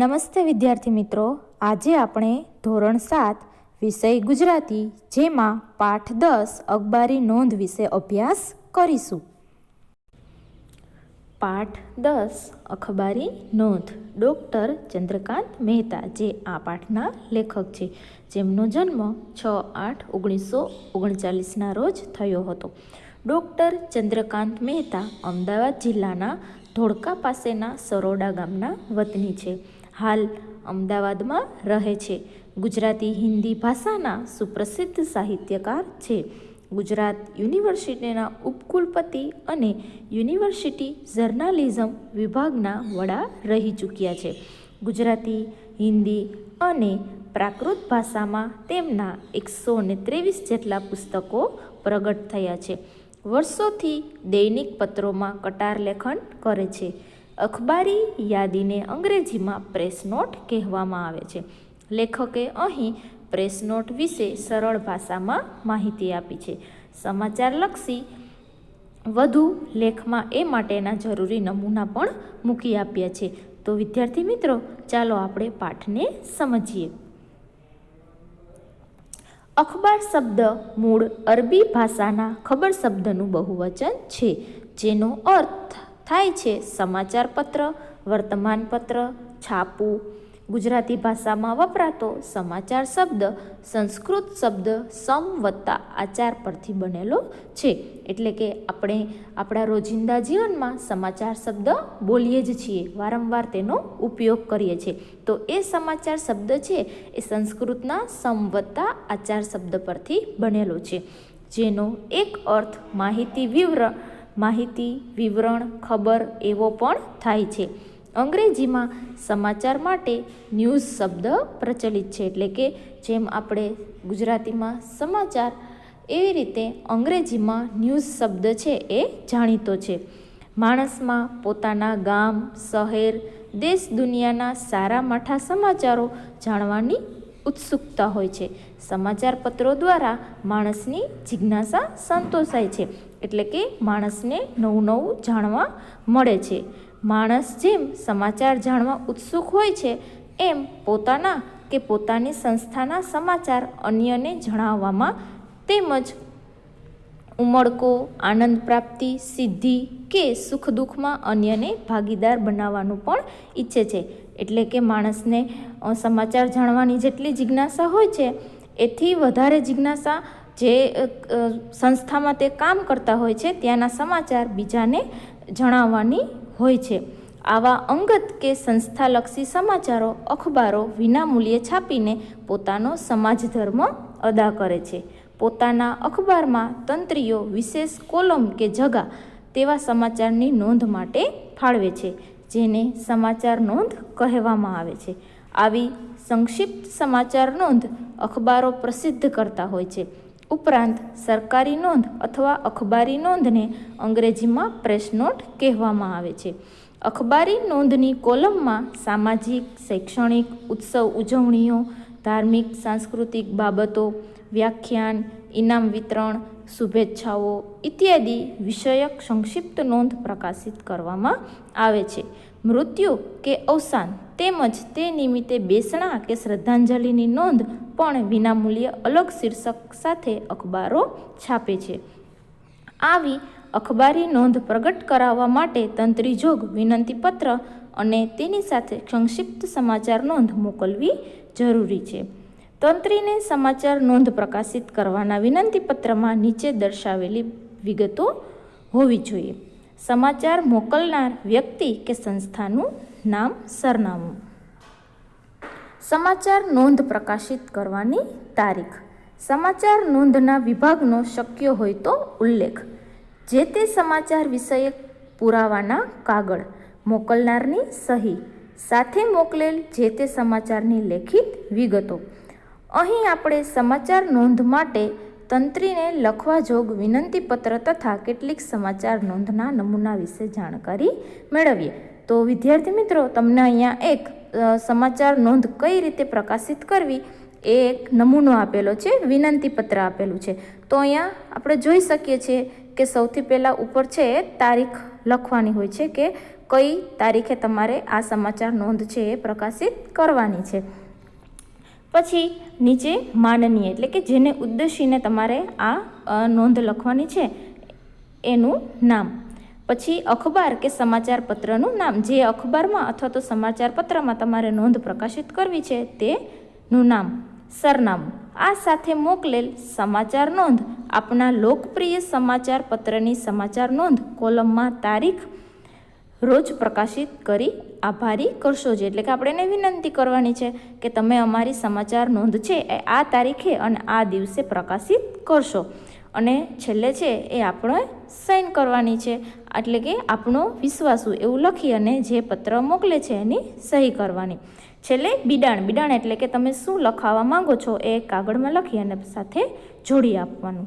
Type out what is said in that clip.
નમસ્તે વિદ્યાર્થી મિત્રો. આજે આપણે ધોરણ સાત વિષય ગુજરાતી, જેમાં પાઠ દસ અખબારી નોંધ વિશે અભ્યાસ કરીશું. પાઠ દસ અખબારી નોંધ. ડૉક્ટર ચંદ્રકાંત મહેતા, જે આ પાઠના લેખક છે, જેમનો જન્મ છ આઠ ઓગણીસો ઓગણચાલીસના રોજ થયો હતો. ડૉક્ટર ચંદ્રકાંત મહેતા અમદાવાદ જિલ્લાના ધોળકા પાસેના સરોડા ગામના વતની છે. હાલ અમદાવાદમાં રહે છે. ગુજરાતી હિન્દી ભાષાના સુપ્રસિદ્ધ સાહિત્યકાર છે. ગુજરાત યુનિવર્સિટીના ઉપકુલપતિ અને યુનિવર્સિટી જર્નાલિઝમ વિભાગના વડા રહી ચૂક્યા છે. ગુજરાતી, હિન્દી અને પ્રાકૃત ભાષામાં તેમના એકસો ને ત્રેવીસ જેટલા પુસ્તકો પ્રગટ થયા છે. વર્ષોથી દૈનિક પત્રોમાં કટાર લેખન કરે છે. અખબારી યાદીને અંગ્રેજીમાં પ્રેસ નોટ કહેવામાં આવે છે. લેખકે અહીં પ્રેસ નોટ વિશે સરળ ભાષામાં માહિતી આપી છે. સમાચારલક્ષી વધુ લેખમાં એ માટેના જરૂરી નમૂના પણ મૂકી આપ્યા છે. તો વિદ્યાર્થી મિત્રો, ચાલો આપણે પાઠને સમજીએ. અખબાર શબ્દ મૂળ અરબી ભાષાના ખબર શબ્દનું બહુવચન છે, જેનો અર્થ થાય છે સમાચાર પત્ર વર્તમાનપત્ર, છાપું. ગુજરાતી ભાષામાં વપરાતો સમાચાર શબ્દ, સંસ્કૃત શબ્દ, સમ વત્તા આચાર પરથી બનેલો છે. એટલે કે આપણે આપણા રોજિંદા જીવનમાં સમાચાર શબ્દ બોલીએ જ છીએ. વારંવાર તેનો ઉપયોગ કરીએ છીએ. તો એ સમાચાર શબ્દ છે એ સંસ્કૃતના સમ વત્તા આચાર શબ્દ પરથી બનેલો છે. જેનો એક અર્થ માહિતી વિવરણ માહિતી, વિવરણ, ખબર એવો પણ થાય છે. અંગ્રેજીમાં સમાચાર માટે ન્યૂઝ શબ્દ પ્રચલિત છે એટલે કે જેમ આપણે ગુજરાતીમાં સમાચાર, એવી રીતે અંગ્રેજીમાં ન્યૂઝ શબ્દ છે એ જાણીતો છે. માણસમાં પોતાના ગામ, શહેર, દેશ દુનિયાના સારા માઠા સમાચારો જાણવાની ઉત્સુકતા હોય છે. સમાચાર પત્રો દ્વારા માણસની જિજ્ઞાસા સંતોષાય છે. એટલે કે માણસને નવું નવું જાણવા મળે છે. માણસ જેમ સમાચાર જાણવા ઉત્સુક હોય છે, એમ પોતાના કે પોતાની સંસ્થાના સમાચાર અન્યને જણાવવામાં તેમજ ઉમળકો, આનંદ પ્રાપ્તિ, સિદ્ધિ કે સુખ દુઃખમાં અન્યને ભાગીદાર બનાવવાનું પણ ઈચ્છે છે. એટલે કે માણસને સમાચાર જાણવાની જેટલી જિજ્ઞાસા હોય છે, એથી વધારે જિજ્ઞાસા જે સંસ્થામાં તે કામ કરતા હોય છે, ત્યાંના સમાચાર બીજાને જણાવવાની હોય છે. આવા અંગત કે સંસ્થાલક્ષી સમાચારો અખબારો વિનામૂલ્યે છાપીને પોતાનો સમાજ ધર્મ અદા કરે છે. પોતાના અખબારમાં તંત્રીઓ, વિશેષ કોલમ કે જગા તેવા સમાચારની નોંધ માટે ફાળવે છે. જેને સમાચાર નોંધ કહેવામાં આવે છે. આવી સંક્ષિપ્ત સમાચાર નોંધ અખબારો પ્રસિદ્ધ કરતા હોય છે. ઉપરાંત સરકારી નોંધ અથવા અખબારી નોંધને અંગ્રેજીમાં પ્રેસ નોટ કહેવામાં આવે છે. અખબારી નોંધની કોલમમાં સામાજિક, શૈક્ષણિક, ઉત્સવ ઉજવણીઓ, ધાર્મિક, સાંસ્કૃતિક બાબતો વ્યાખ્યાન, ઇનામ વિતરણ, શુભેચ્છાઓ ઇત્યાદિ વિષયક સંક્ષિપ્ત નોંધ પ્રકાશિત કરવામાં આવે છે. મૃત્યુ કે અવસાન તેમજ તે નિમિત્તે બેસણા કે શ્રદ્ધાંજલિની નોંધ પણ વિનામૂલ્ય અલગ શીર્ષક સાથે અખબારો છાપે છે. આવી અખબારી નોંધ પ્રગટ કરાવવા માટે તંત્રી જોગ વિનંતી પત્ર અને તેની સાથે સંક્ષિપ્ત સમાચાર નોંધ મોકલવી જરૂરી છે. તંત્રીને સમાચાર નોંધ પ્રકાશિત કરવાના વિનંતી પત્રમાં નીચે દર્શાવેલી વિગતો હોવી જોઈએ. સમાચાર મોકલનાર વ્યક્તિ કે સંસ્થાનું નામ, સરનામું. સમાચાર નોંધ પ્રકાશિત કરવાની તારીખ. સમાચાર નોંધના વિભાગનો શક્ય હોય તો ઉલ્લેખ. જે તે સમાચાર વિષયક પુરાવાના કાગળ મોકલનારની સહી. સાથે મોકલેલ જે તે સમાચારની લેખિત વિગતો. અહીં આપણે સમાચાર નોંધ માટે તંત્રીને લખવા જોગ વિનંતીપત્ર તથા કેટલીક સમાચાર નોંધના નમૂના વિશે જાણકારી મેળવીએ. તો વિદ્યાર્થી મિત્રો, તમને અહીંયા એક સમાચાર નોંધ કઈ રીતે પ્રકાશિત કરવી એ એક નમૂનો આપેલો છે વિનંતી પત્ર આપેલું છે. તો અહીંયા આપણે જોઈ શકીએ છીએ કે સૌથી પહેલાં ઉપર છે તારીખ લખવાની હોય છે કે કઈ તારીખે તમારે આ સમાચાર નોંધ છે એ પ્રકાશિત કરવાની છે. પછી નીચે માનનીય, એટલે કે જેને ઉદ્દેશીને તમારે આ નોંધ લખવાની છે, એનું નામ. પછી અખબાર કે સમાચાર પત્રનું નામ. જે અખબારમાં અથવા તો સમાચાર પત્રમાં તમારે નોંધ પ્રકાશિત કરવી છે, તેનું નામ. સરનામું. આ સાથે મોકલેલ સમાચાર નોંધ. આપણા લોકપ્રિય સમાચાર પત્રની સમાચાર નોંધ. કોલમમાં તારીખ રોજ પ્રકાશિત કરી આભારી કરશો જે. એટલે કે આપણે એને વિનંતી કરવાની છે કે તમે અમારી સમાચાર નોંધ છે એ આ તારીખે અને આ દિવસે પ્રકાશિત કરશો. અને છેલ્લે છે એ આપણે સાઈન કરવાની છે. એટલે કે આપણો વિશ્વાસુ એવું લખી અને જે પત્ર મોકલે છે એની સહી કરવાની. છેલ્લે બિડાણ. બિડાણ એટલે કે તમે શું લખાવા માંગો છો એ કાગળમાં લખી અને સાથે જોડી આપવાનું.